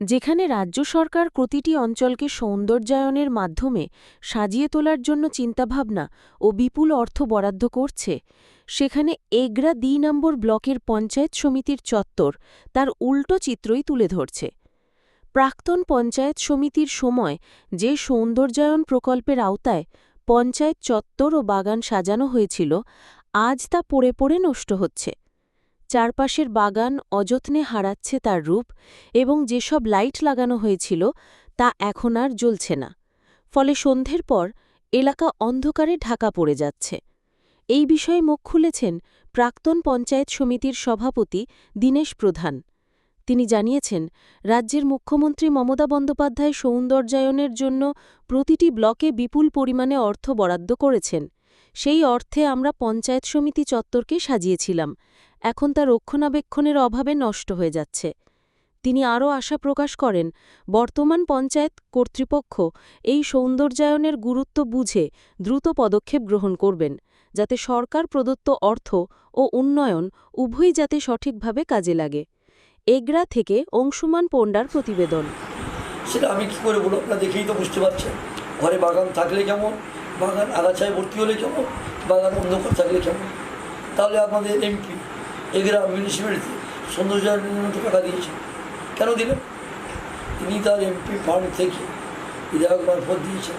যেখানে রাজ্য সরকার প্রতিটি অঞ্চলকে সৌন্দর্যায়নের মাধ্যমে সাজিয়ে তোলার জন্য চিন্তাভাবনা ও বিপুল অর্থ বরাদ্দ করছে। সেখানে এগরা দ্বি নম্বর ব্লকের পঞ্চায়েত সমিতির চত্বর তার উল্টো চিত্রই তুলে ধরছে। প্রাক্তন পঞ্চায়েত সমিতির সময় যে সৌন্দর্যায়ন প্রকল্পের আওতায় পঞ্চায়েত চত্বর ও বাগান সাজানো হয়েছিল, আজ তা পড়ে পড়ে নষ্ট হচ্ছে। চারপাশের বাগান অযত্নে হারাচ্ছে তার রূপ এবং যেসব লাইট লাগানো হয়েছিল তা এখন আর জ্বলছে না। ফলে সন্ধ্যের পর এলাকা অন্ধকারে ঢাকা পড়ে যাচ্ছে। এই বিষয়ে মুখ খুলেছেন প্রাক্তন পঞ্চায়েত সমিতির সভাপতি দীনেশ প্রধান। তিনি জানিয়েছেন, রাজ্যের মুখ্যমন্ত্রী মমতা বন্দ্যোপাধ্যায় সৌন্দর্যায়নের জন্য প্রতিটি ব্লকে বিপুল পরিমাণে অর্থ বরাদ্দ করেছেন। সেই অর্থে আমরা পঞ্চায়েত সমিতি চত্বরকে সাজিয়েছিলাম। এখন তা রক্ষণাবেক্ষণের অভাবে নষ্ট হয়ে যাচ্ছে। তিনি আরও আশা প্রকাশ করেন, বর্তমান পঞ্চায়েত কর্তৃপক্ষ এই সৌন্দর্যায়নের গুরুত্ব বুঝে দ্রুত পদক্ষেপ গ্রহণ করবেন, যাতে সরকার প্রদত্ত অর্থ ও উন্নয়ন উভয়ই যাতে সঠিকভাবে কাজে লাগে। এগরা থেকে অংশুমান পণ্ডার প্রতিবেদন। সেটা আমি কী করে বলব? আপনারা দেখেই তো বুঝতে পারছেন। ঘরে বাগান থাকলে কেমন? বাগান আগাছায় ভর্তি হলে কেমন? বাগান অন্ধকার থাকলে কেমন? তাহলে আমাদের এমপি এগরা মিউনিসিপ্যালিটি সৌন্দর্যায়নের মধ্যে টাকা দিয়েছেন কেন দিলেন তিনি তার এমপি ফান্ড থেকে বিধায়ক মারফত দিয়েছেন।